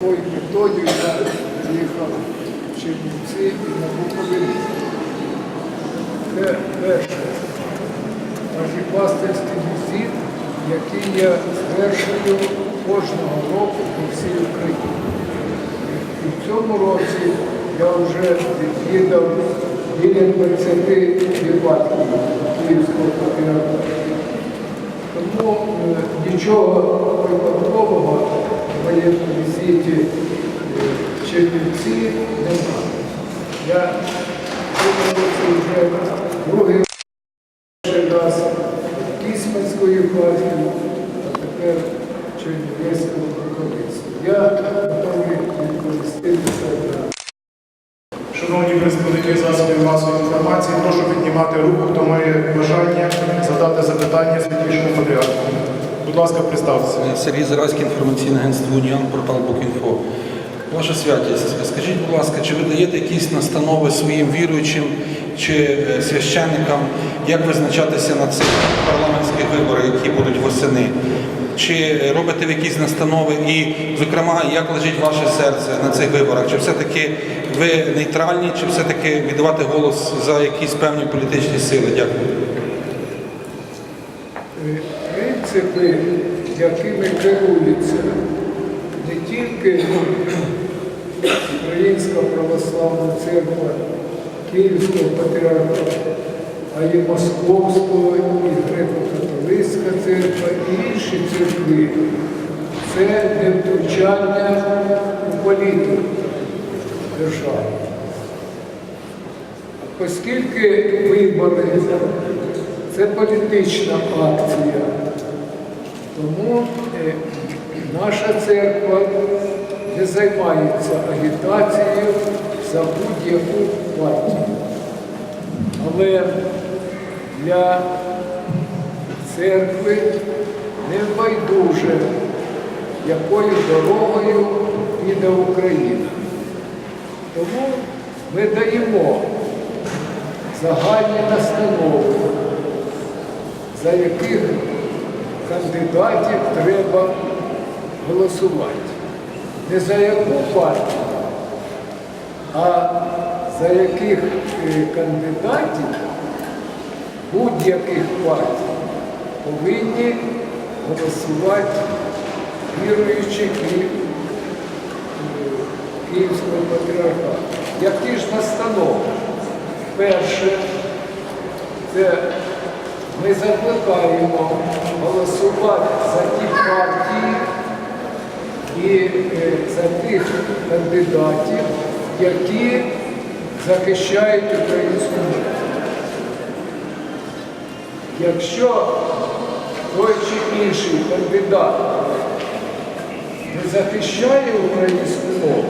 Такою методою я приїхав в Чернівці і на Буковину. Це перше пастирський візит, який я звершую кожного року по всій Україні. І в цьому році я вже відвідав біля 20 випадків Київського патріархату. Тому е, нічого випадкового візиті е, Чернівці немає. Я вже другий раз в Кісманської епархії, а тепер Чернівецького Буковицького. Я готовий відповісти на. Шановні представники засобів масової інформації, прошу піднімати руку, хто має бажання задати запитання святішому патріарху. Будь ласка, представтеся. Сергій Заразький, інформаційне агентство Уніан, портал Букінфо. Ваша святість, скажіть, будь ласка, чи ви даєте якісь настанови своїм віруючим чи е, священникам, як визначатися на цих парламентських виборах, які будуть восени? Чи робите ви якісь настанови і, зокрема, як лежить ваше серце на цих виборах? Чи все-таки ви нейтральні, чи все-таки віддавати голос за якісь певні політичні сили? Дякую. Е, принципи, якими керується не тільки Українська православна церква Київського патріархату, а й Московського, і Греко-католицька церква, і інші церкви. Це не втручання у політику держави. Оскільки вибори це політична акція, тому е, наша церква не займається агітацією за будь-яку партію. Але для церкви не байдуже, якою дорогою піде Україна. Тому ми даємо загальні настанови, за яких кандидатів треба голосувати. Не за яку партію, а за яких е, кандидатів будь-яких партій повинні голосувати віруючі е, Київського патріархату. Які ж настанови? Перше, це ми закликаємо голосувати за ті партії і е, за тих кандидатів, які захищають українську мову. Якщо той чи інший кандидат не захищає українську мову,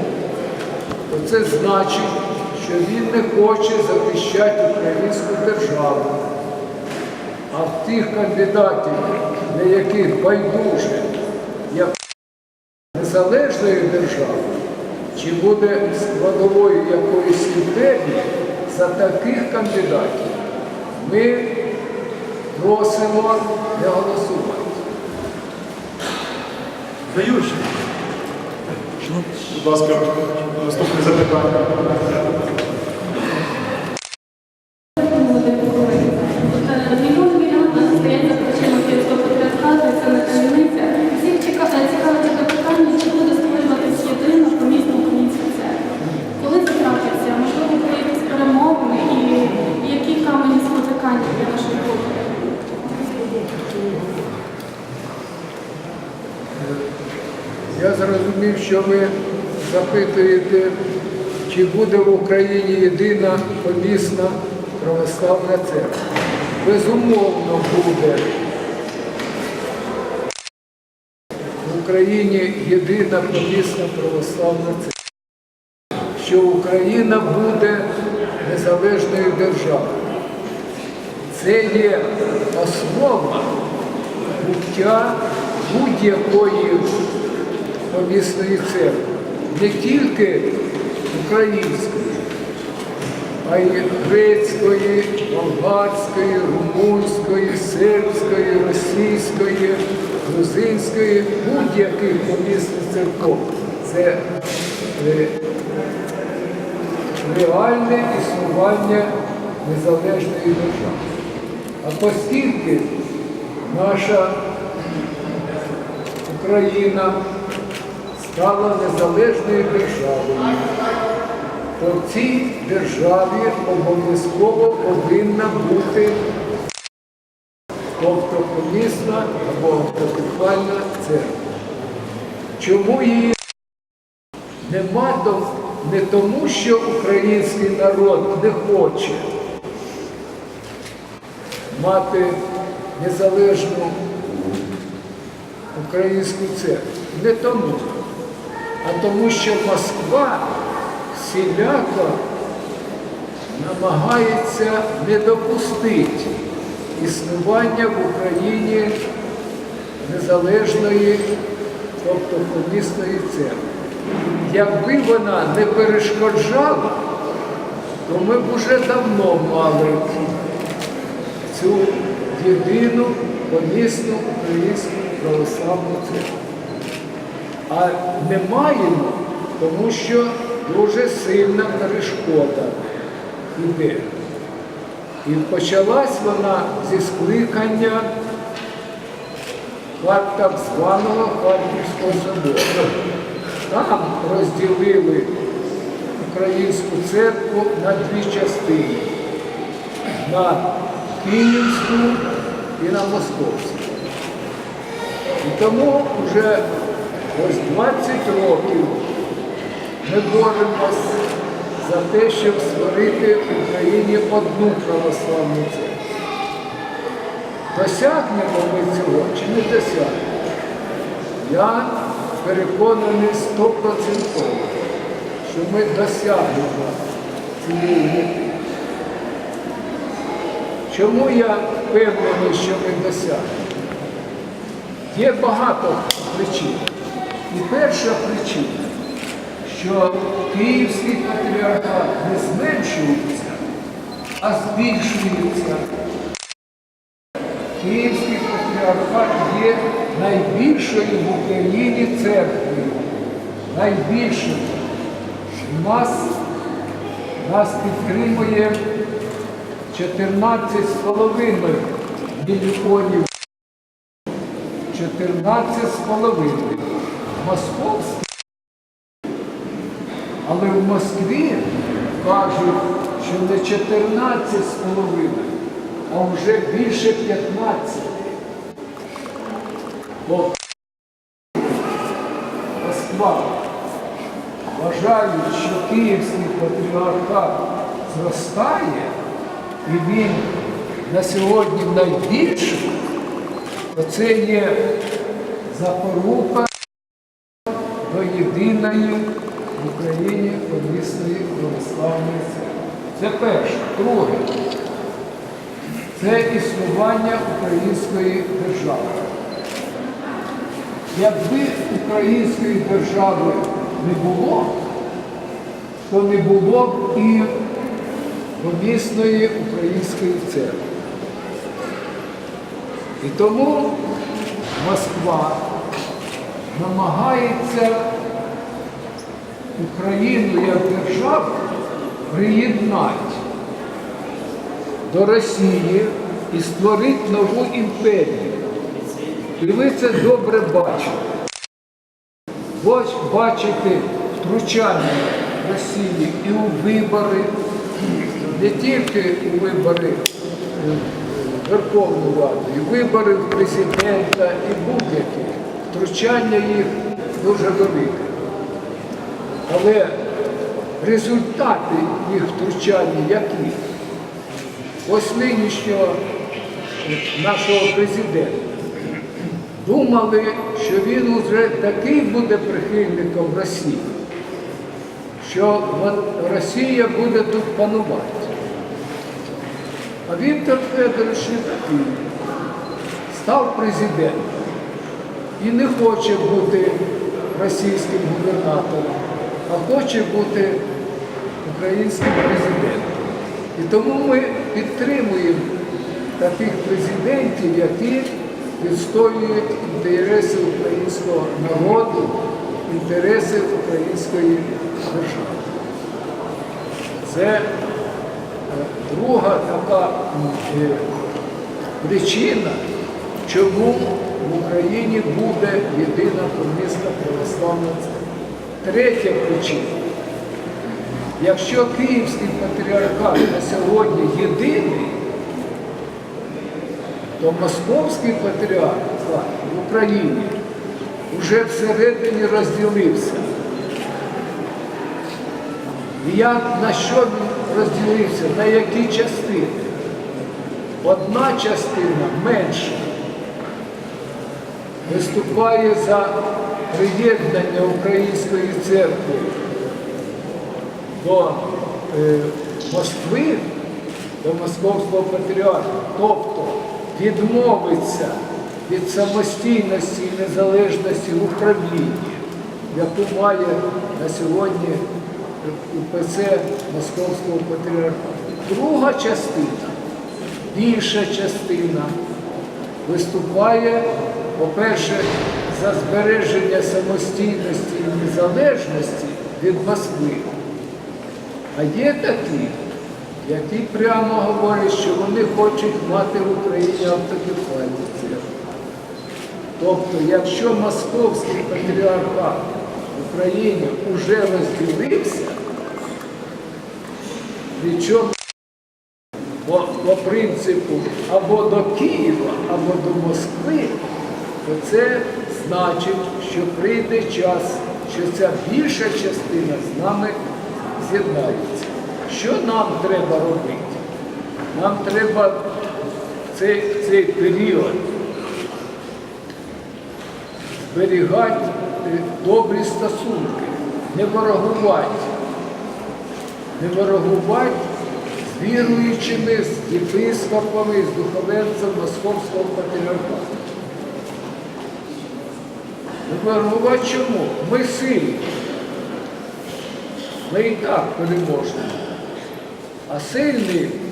то це значить, що він не хоче захищати українську державу. А в тих кандидатів, для яких байдуже як незалежної держави, чи буде складовою якоїсь імперії, за таких кандидатів ми просимо не голосувати. Будь ласка, наступне запитання. Мільйон мільйон нас стоять за плечима Київського патріархату, і це не таємниця. Всіх чека- цікавить таке питання, чи буде створюватися єдина помісна українська церква. Коли це трапиться? Можливо, були якісь перемовини і які камені спотикання для нашої групи? Я зрозумів, що ви запитуєте, чи буде в Україні єдина помісна православна церква. Безумовно буде. В Україні єдина помісна православна церква. Що Україна буде незалежною державою. Це є основа буття будь-якої помісної церкви, не тільки української, а й грецької, болгарської, румунської, сербської, російської, грузинської, будь-яких помісних церков. це е, реальне існування незалежної держави. А оскільки наша Україна стала незалежною державою, то в цій державі обов'язково повинна бути автопомісна або автокефальна церква. Чому її нема не тому, що український народ не хоче мати незалежну українську церкву. Не тому, а тому, що Москва всіляко намагається не допустити існування в Україні незалежної, тобто помісної церкви. Якби вона не перешкоджала, то ми б уже давно мали цю єдину помісну українську православну церкву. А не маємо, тому що дуже сильна перешкода йде. І почалась вона зі скликання так званого Харківського собору. Там розділили українську церкву на дві частини. На Київську і на Московську. І тому вже ось 20 років ми боремось за те, щоб створити в Україні одну православну церкву. Досягнемо ми цього чи не досягнемо? Я переконаний стопроцентово, що ми досягнемо цієї мети. Чому я впевнений, що ми досягнемо? Є багато причин. І перша причина, що Київський патріархат не зменшується, а збільшується. Київський патріархат є найбільшою в Україні церквою. Найбільшою. Нас, нас підтримує 14,5 мільйонів. 14,5. Московський. Але в Москві кажуть, що не 14,5, а вже більше 15. Бо Москва вважають, що Київський патріархат зростає, і він на сьогодні найбільший, то це є запорука єдиної в Україні помісної православної церкви. Це перше. Друге, це існування української держави. Якби української держави не було, то не було б і помісної української церкви. І тому Москва намагається Україну як державу приєднати до Росії і створити нову імперію. І ви це добре бачите. Ось бачите втручання Росії і у вибори, не тільки у вибори Верховну Раду, і вибори президента, і будь-які. Втручання їх дуже велике. Але результати їх втручання які? Ось нинішнього е, нашого президента. Думали, що він вже такий буде прихильником Росії, що Росія буде тут панувати. А Віктор Федорович не такий. Став президентом і не хоче бути російським губернатором, а хоче бути українським президентом. І тому ми підтримуємо таких президентів, які відстоюють інтереси українського народу інтереси української держави. Це е, друга така е, причина, чому в Україні буде єдина помісна православна Третя причина. Якщо Київський патріархат на сьогодні єдиний, то Московський патріархат в Україні вже всередині розділився. І як на що він розділився? На які частини? Одна частина менша виступає за приєднання Української церкви до е, Москви, до Московського патріарху, тобто відмовиться від самостійності і незалежності в управлінні, яку має на сьогодні УПЦ Московського патріархату. Друга частина, більша частина, виступає, по-перше, за збереження самостійності і незалежності від Москви. А є такі, які прямо говорять, що вони хочуть мати в Україні автокефальну церкву. Тобто, якщо Московський патріархат в Україні вже розділився, причому по, по принципу або до Києва, або до Москви, то це значить, що прийде час, що ця більша частина з нами з'єднається. Що нам треба робити? Нам треба в цей, цей період зберігати е, добрі стосунки, не ворогувати, не ворогувати з віруючими, з єпископами, з духовенцем Московського патріархату. Не ворогувати чому? Ми сильні. Ми і так переможні. А сильний